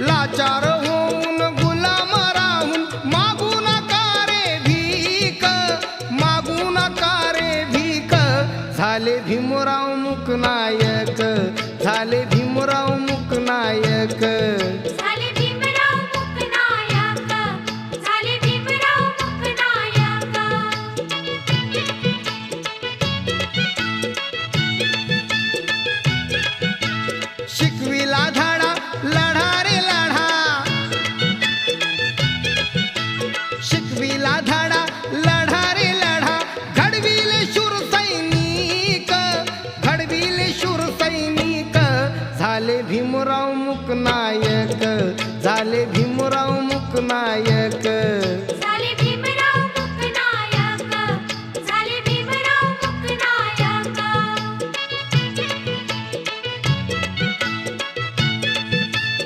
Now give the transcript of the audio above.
लाचार होऊन गुलाम राहून मागू नका रे भीक मागू नका रे भीक. झाले भीमराव मुकनायक झाले भीमराव मुकनायक झाले भीमराव मुकनायक झाले भीमराव मुकनायक.